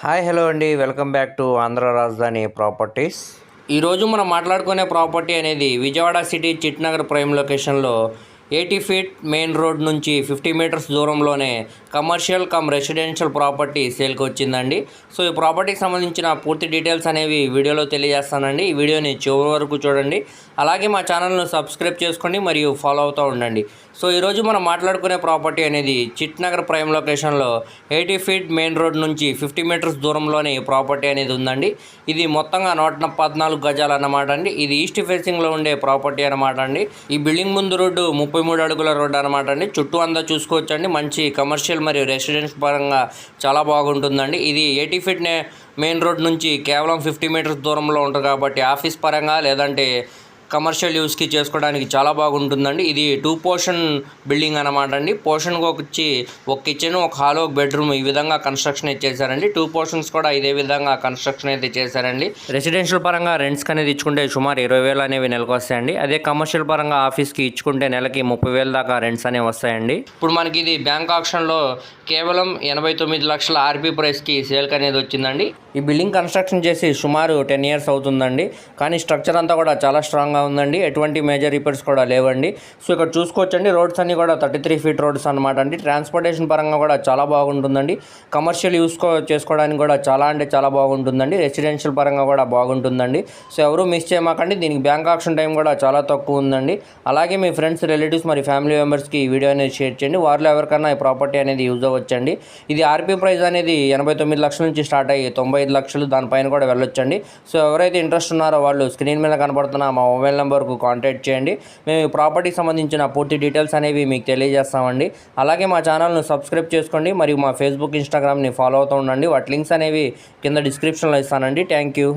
Hi hello అండి. Welcome back to Andhra Rajadhani properties. ఈరోజు మనం మాట్లాడుకునే ప్రాపర్టీ అనేది విజయవాడ సిటీ చిట్నగర్ ప్రైమ్ లొకేషన్లో ఎయిటీ ఫీట్ మెయిన్ రోడ్ నుంచి ఫిఫ్టీ మీటర్స్ దూరంలోనే కమర్షియల్ కమ్ రెసిడెన్షియల్ ప్రాపర్టీ సేల్కి వచ్చిందండి. సో ఈ ప్రాపర్టీకి సంబంధించిన పూర్తి డీటెయిల్స్ అనేవి వీడియోలో తెలియజేస్తానండి. ఈ వీడియోని చివరి వరకు చూడండి. అలాగే మా ఛానల్ను సబ్స్క్రైబ్ చేసుకోండి మరియు ఫాలో అవుతూ ఉండండి. సో ఈరోజు మనం మాట్లాడుకునే ప్రాపర్టీ అనేది చిట్నగర్ ప్రైమ్ లొకేషన్లో ఎయిటీ ఫీట్ మెయిన్ రోడ్ నుంచి ఫిఫ్టీ మీటర్స్ దూరంలోనే ఈ ప్రాపర్టీ అనేది ఉందండి. ఇది మొత్తంగా నూట పద్నాలుగు గజాలు అన్నమాట అండి. ఇది ఈస్ట్ ఫేసింగ్లో ఉండే ప్రాపర్టీ అనమాట అండి. ఈ బిల్డింగ్ ముందు రోడ్డు ముప్పై ముప్పై మూడు అడుగుల రోడ్డు అనమాట అండి. చుట్టూ అంతా చూసుకోవచ్చండి. మంచి కమర్షియల్ మరియు రెసిడెన్స్ పరంగా చాలా బాగుంటుందండి. ఇది ఎయిటీ ఫీట్ మెయిన్ రోడ్ నుంచి కేవలం ఫిఫ్టీ మీటర్స్ దూరంలో ఉంటుంది కాబట్టి ఆఫీస్ పరంగా లేదంటే కమర్షియల్ యూస్కి చేసుకోవడానికి చాలా బాగుంటుందండి. ఇది టూ పోర్షన్ బిల్డింగ్ అనమాట అండి. పోర్షన్కి వచ్చి ఒక కిచెన్ ఒక హాల్ ఒక బెడ్రూమ్ ఈ విధంగా కన్స్ట్రక్షన్ అయితే చేశారండి. టూ పోర్షన్స్ కూడా ఇదే విధంగా కన్స్ట్రక్షన్ అయితే చేశారండి. రెసిడెన్షియల్ పరంగా రెంట్స్కి అనేది ఇచ్చుకుంటే సుమారు ఇరవై వేలు అనేవి నెలకు వస్తాయండి. అదే కమర్షియల్ పరంగా ఆఫీస్కి ఇచ్చుకుంటే నెలకి ముప్పై వేల దాకా రెంట్స్ అనేవి వస్తాయండి. ఇప్పుడు మనకి ఇది బ్యాంక్ ఆప్షన్లో కేవలం ఎనభై తొమ్మిది లక్షల ఆర్పీ ప్రైస్కి సేల్కి అనేది వచ్చిందండి. ఈ బిల్డింగ్ కన్స్ట్రక్షన్ చేసి సుమారు టెన్ ఇయర్స్ అవుతుందండి. కానీ స్ట్రక్చర్ అంతా కూడా చాలా స్ట్రాంగ్ స్ట్రాంగ్గా ఉందండి. ఎటువంటి మేజర్ రిపేర్స్ కూడా లేవండి. సో ఇక్కడ చూసుకోవచ్చండి. రోడ్స్ అన్ని కూడా థర్టీ త్రీ ఫీట్ రోడ్స్ అనమాట అండి. ట్రాన్స్పోర్టేషన్ పరంగా కూడా చాలా బాగుంటుందండి. కమర్షియల్ యూస్ చేసుకోవడానికి కూడా చాలా అంటే చాలా బాగుంటుందండి. రెసిడెన్షియల్ పరంగా కూడా బాగుంటుందండి. సో ఎవరు మిస్ చేయమాకండి. దీనికి బ్యాంక్ ఆప్షన్ టైం కూడా చాలా తక్కువ ఉందండి. అలాగే మీ ఫ్రెండ్స్ రిలేటివ్స్ మరి ఫ్యామిలీ మెంబర్స్కి ఈ వీడియో అనేది షేర్ చేయండి. వారిలో ఎవరికైనా ఈ ప్రాపర్టీ అనేది యూజ్ అవ్వచ్చండి. ఇది ఆర్పీ ప్రైస్ అనేది ఎనభై తొమ్మిది లక్షల నుంచి స్టార్ట్ అయ్యి తొంభై ఐదు లక్షలు దానిపైన కూడా వెళ్ళొచ్చండి. సో ఎవరైతే ఇంట్రెస్ట్ ఉన్నారో వాళ్ళు స్క్రీన్ మీద కనబడుతున్న మా మొబైల్ నెంబర్కు కాంటాక్ట్ చేయండి. మేము ఈ ప్రాపర్టీకి సంబంధించిన పూర్తి డీటెయిల్స్ అనేవి మీకు తెలియజేస్తామండి. అలాగే మా ఛానల్ను సబ్స్క్రైబ్ చేసుకోండి. మరియు మా ఫేస్బుక్ ఇన్స్టాగ్రామ్ని ఫాలో అవుతూ ఉండండి. వాటి లింక్స్ అనేవి కింద డిస్క్రిప్షన్లో ఇస్తానండి. Thank you.